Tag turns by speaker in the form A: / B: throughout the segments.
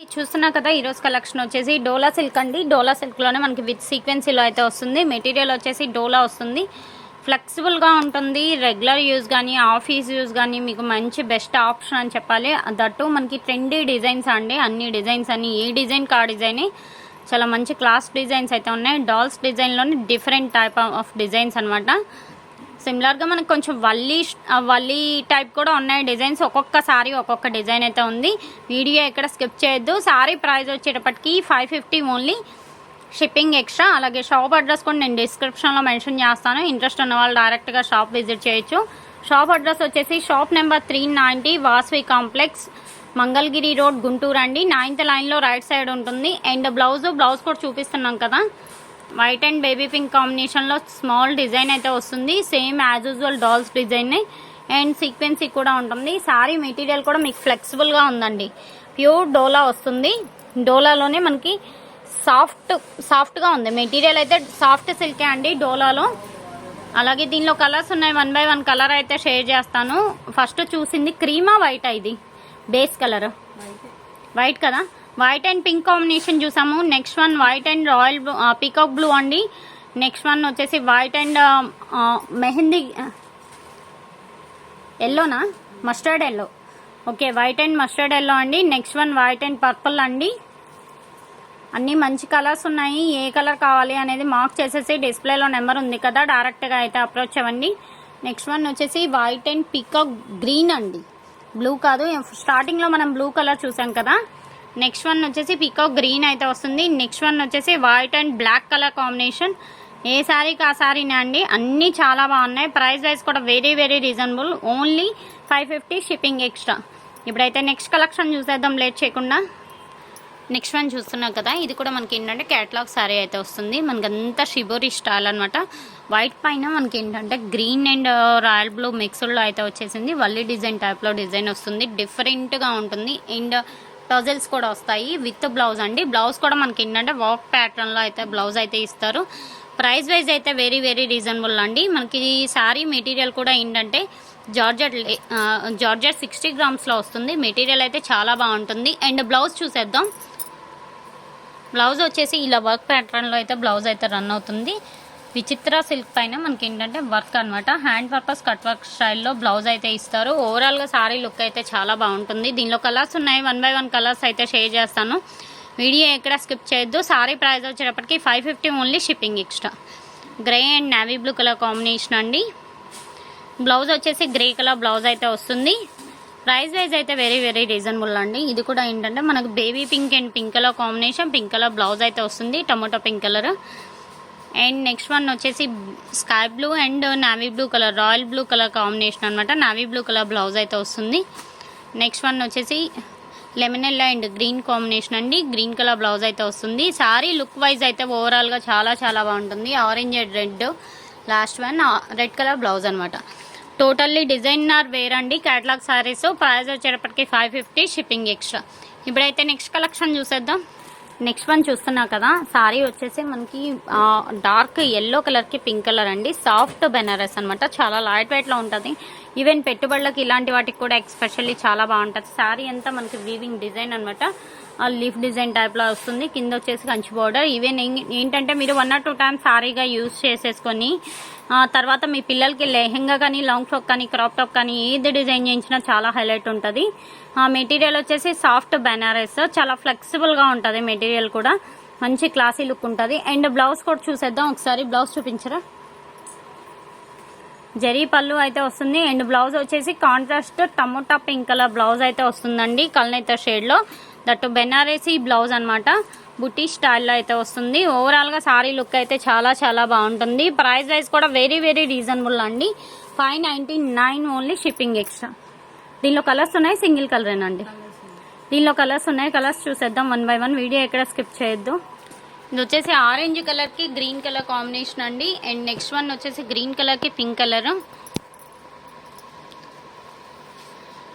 A: చూస్తున్నా కదా ఈరోజు కలెక్షన్ వచ్చేసి డోలా సిల్క్ అండి. డోలా సిల్క్లోనే మనకి విత్ సీక్వెన్సీలో అయితే వస్తుంది. మెటీరియల్ వచ్చేసి డోలా వస్తుంది. ఫ్లెక్సిబుల్గా ఉంటుంది. రెగ్యులర్ యూస్ కానీ ఆఫీస్ యూస్ కానీ మీకు మంచి బెస్ట్ ఆప్షన్ అని చెప్పాలి. దట్టు మనకి ట్రెండీ డిజైన్స్ అండి. అన్ని డిజైన్స్ అన్ని ఏ డిజైన్ కా డిజైన్ చాలా మంచి క్లాస్ డిజైన్స్ అయితే ఉన్నాయి. డాల్స్ డిజైన్లోనే డిఫరెంట్ టైప్ ఆఫ్ డిజైన్స్ అనమాట సిమిలర్గా మనకు కొంచెం వల్లీ వల్లీ టైప్ కూడా ఉన్నాయి డిజైన్స్. ఒక్కొక్క సారీ ఒక్కొక్క డిజైన్ అయితే ఉంది. వీడియో ఎక్కడ స్కిప్ చేయొద్దు. సారీ ప్రైస్ వచ్చేటప్పటికి five fifty only shipping extra అలాగే షాప్ అడ్రస్ కూడా నేను డిస్క్రిప్షన్లో మెన్షన్ చేస్తాను. ఇంట్రెస్ట్ ఉన్న వాళ్ళు డైరెక్ట్గా షాప్ విజిట్ చేయొచ్చు. షాప్ అడ్రస్ వచ్చేసి shop number three ninety Vasavi complex Mangalagiri road Guntur అండి. నైన్త్ లైన్లో రైట్ సైడ్ ఉంటుంది. అండ్ బ్లౌజ్ బ్లౌజ్ కూడా చూపిస్తున్నాం కదా. వైట్ అండ్ బేబీ పింక్ కాంబినేషన్లో స్మాల్ డిజైన్ అయితే వస్తుంది. Same as usual dolls design and sequence కూడా ఉంటుంది. సారీ మెటీరియల్ కూడా మీకు ఫ్లెక్సిబుల్గా ఉందండి. ప్యూర్ డోలా వస్తుంది. డోలాలోనే మనకి సాఫ్ట్ సాఫ్ట్గా ఉంది. మెటీరియల్ అయితే సాఫ్ట్ సిల్కే అండి డోలాలో. అలాగే దీనిలో కలర్స్ ఉన్నాయి. వన్ బై వన్ కలర్ అయితే షేర్ చేస్తాను. ఫస్ట్ చూసింది క్రీమా వైట్ ఇది. Base colour. వైట్ కదా? వైట్ అండ్ పింక్ కాంబినేషన్ చూసాము. Next one white and royal blue peacock blue అండి. నెక్స్ట్ వన్ వచ్చేసి white and mehndi ఎల్లోనా? Mustard yellow. Okay white and mustard yellow అండి. Next one white and purple అండి. అన్ని మంచి colours ఉన్నాయి. ఏ colour కావాలి అనేది మార్క్ చేసేసి డిస్ప్లేలో నెంబర్ ఉంది కదా డైరెక్ట్గా అయితే అప్రోచ్ అవ్వండి. నెక్స్ట్ వన్ వచ్చేసి వైట్ అండ్ పీకాక్ గ్రీన్ అండి. బ్లూ కాదు స్టార్టింగ్లో మనం బ్లూ కలర్ చూసాం కదా నెక్స్ట్ వన్ వచ్చేసి పీకాక్ గ్రీన్ అయితే వస్తుంది. నెక్స్ట్ వన్ వచ్చేసి white and black colour combination ఏ శారీకి ఆ శారీనే అండి? అన్నీ చాలా బాగున్నాయి. ప్రైస్ వైజ్ కూడా very very reasonable only five fifty shipping extra ఇప్పుడైతే నెక్స్ట్ కలెక్షన్ చూసేద్దాం. లేట్ చేయకుండా. నెక్స్ట్ వన్ చూస్తున్నాం కదా. ఇది కూడా మనకి ఏంటంటే క్యాటలాగ్ శారీ అయితే వస్తుంది. మనకి అంతా షిబోరి స్టైల్ అనమాట వైట్ పైన మనకి ఏంటంటే గ్రీన్ అండ్ రాయల్ బ్లూ మిక్స్డ్లో అయితే వచ్చేసింది. వల్లి డిజైన్ టైప్లో డిజైన్ వస్తుంది. డిఫరెంట్గా ఉంటుంది. అండ్ టజల్స్ కూడా వస్తాయి విత్ బ్లౌజ్ అండి. బ్లౌజ్ కూడా మనకి ఏంటంటే వర్క్ ప్యాటర్న్లో అయితే బ్లౌజ్ అయితే ఇస్తారు. ప్రైస్ వైజ్ అయితే వెరీ వెరీ రీజనబుల్ అండి. మనకి ఈ శారీ మెటీరియల్ కూడా ఏంటంటే జార్జెట్ జార్జెట్ సిక్స్టీ గ్రామ్స్లో వస్తుంది. మెటీరియల్ అయితే చాలా బాగుంటుంది. అండ్ బ్లౌజ్ చూసేద్దాం. బ్లౌజ్ వచ్చేసి ఇలా వర్క్ ప్యాటర్న్లో అయితే బ్లౌజ్ అయితే రన్ అవుతుంది. విచిత్ర సిల్క్ పైన మనకి ఏంటంటే వర్క్ అనమాట హ్యాండ్ పర్పస్ కట్ వర్క్ స్టైల్లో బ్లౌజ్ అయితే ఇస్తారు. ఓవరాల్గా సారీ లుక్ అయితే చాలా బాగుంటుంది. దీనిలో కలర్స్ ఉన్నాయి. వన్ బై వన్ కలర్స్ అయితే షేర్ చేస్తాను. వీడియో ఎక్కడ స్కిప్ చేయొద్దు. సారీ ప్రైస్ వచ్చేటప్పటికి five fifty only shipping extra grey and navy blue colour combination అండి. బ్లౌజ్ వచ్చేసి గ్రే కలర్ బ్లౌజ్ అయితే వస్తుంది. ప్రైస్ వైజ్ అయితే వెరీ వెరీ రీజనబుల్ అండి. ఇది కూడా ఏంటంటే మనకు baby pink and pink colour combination pink colour blouse అయితే వస్తుంది. Tomato pink colour and next one వచ్చేసి sky blue and navy blue colour royal blue colour combination అనమాట నావీ బ్లూ కలర్ బ్లౌజ్ అయితే వస్తుంది. నెక్స్ట్ వన్ వచ్చేసి lemon yellow and green combination అండి. Green colour blouse అయితే వస్తుంది. సారీ లుక్ వైజ్ అయితే ఓవరాల్గా చాలా చాలా బాగుంటుంది. Orange and red last one red colour blouse అనమాట టోటల్లీ డిజైనర్ వేర్ అండి. క్యాటలాగ్ సారీస్. ప్రైస్ వచ్చేటప్పటికి ఫైవ్ ఫిఫ్టీ షిప్పింగ్ ఎక్స్ట్రా. ఇప్పుడైతే నెక్స్ట్ కలెక్షన్ చూసేద్దాం. నెక్స్ట్ వన్ చూస్తున్నా కదా సారీ వచ్చేసి మనకి డార్క్ ఎల్లో కలర్కి పింక్ కలర్ అండి. సాఫ్ట్ బెనారస్ అనమాట చాలా లైట్ వెయిట్లో ఉంటుంది. ఈవెన్ పెట్టుబడులకు ఇలాంటి వాటికి కూడా ఎక్స్పెషల్లీ చాలా బాగుంటుంది. శారీ అంతా మనకి వీవింగ్ డిజైన్ అనమాట లీఫ్ డిజైన్ టైప్లో వస్తుంది. కింద వచ్చేసి కంచి బోర్డర్ ఈవెన్ ఏంటంటే మీరు వన్ ఆర్ టూ టైమ్స్ సారీగా యూజ్ చేసేసుకొని తర్వాత మీ పిల్లలకి లెహెంగా కానీ లాంగ్ ఫ్రాక్ కానీ క్రాప్ టాప్ కానీ ఏది డిజైన్ చేయించినా చాలా హైలైట్ ఉంటుంది. ఆ మెటీరియల్ వచ్చేసి సాఫ్ట్ బెనారస్ చాలా ఫ్లెక్సిబుల్గా ఉంటుంది మెటీరియల్ కూడా. మంచి క్లాసీ లుక్ ఉంటుంది. అండ్ బ్లౌజ్ కూడా చూసేద్దాం. ఒకసారి బ్లౌజ్ చూపించరా? జరీ పళ్ళు అయితే వస్తుంది. అండ్ బ్లౌజ్ వచ్చేసి contrast tomato pink colour blouse అయితే వస్తుందండి కల్నేత షేడ్లో దట్టు బెనారసీ బ్లౌజ్ అనమాట బుటీ స్టైల్లో అయితే వస్తుంది. ఓవరాల్గా సారీ లుక్ అయితే చాలా చాలా బాగుంటుంది. ప్రైస్ వైజ్ కూడా వెరీ వెరీ రీజనబుల్ అండి. Five ninety nine only shipping extra దీనిలో కలర్స్ ఉన్నాయి సింగిల్ కలరేనండి దీనిలో కలర్స్ ఉన్నాయి. కలర్స్ చూసేద్దాం. వన్ బై వన్ వీడియో ఎక్కడ స్కిప్ చేయొద్దు. ఇది వచ్చేసి ఆరెంజ్ కలర్కి గ్రీన్ కలర్ కాంబినేషన్ అండి. అండ్ నెక్స్ట్ వన్ వచ్చేసి గ్రీన్ కలర్కి పింక్ కలర్.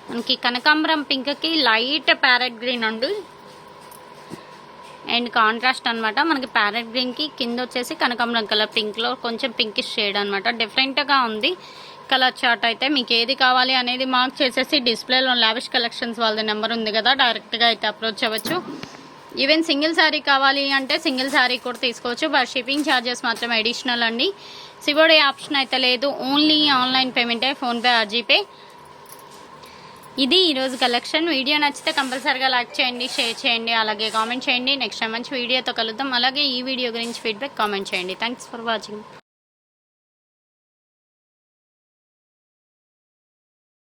A: మనకి కనకాంబరం పింక్కి లైట్ ప్యారెట్ గ్రీన్ అండి. అండ్ కాంట్రాస్ట్ అన్నమాట. మనకి ప్యారెట్ గ్రీన్కి కింద వచ్చేసి కనకాంబరం కలర్ పింక్లో కొంచెం పింకిష్ షేడ్ అనమాట డిఫరెంట్గా ఉంది. కలర్ చార్ట్ అయితే మీకు ఏది కావాలి అనేది మార్క్ చేసేసి డిస్ప్లేలో లావిష్ కలెక్షన్స్ వాళ్ళ నెంబర్ ఉంది కదా. డైరెక్ట్గా అయితే అప్రోచ్ అవ్వచ్చు. ఈవెన్ సింగిల్ శారీ కావాలి అంటే సింగిల్ శారీ కూడా తీసుకోవచ్చు బట్ షిప్పింగ్ ఛార్జెస్ మాత్రం అడిషనల్ అండి. సివోడే ఆప్షన్ అయితే లేదు ఓన్లీ ఆన్లైన్ పేమెంటే ఫోన్పే ఆర్ జీపే ఇది ఈరోజు కలెక్షన్ వీడియో నచ్చితే కంపల్సరీగా లైక్ చేయండి షేర్ చేయండి అలాగే కామెంట్ చేయండి. నెక్స్ట్ టైం మంచి వీడియోతో కలుద్దాం. అలాగే ఈ వీడియో గురించి ఫీడ్బ్యాక్ కామెంట్ చేయండి. Thanks for watching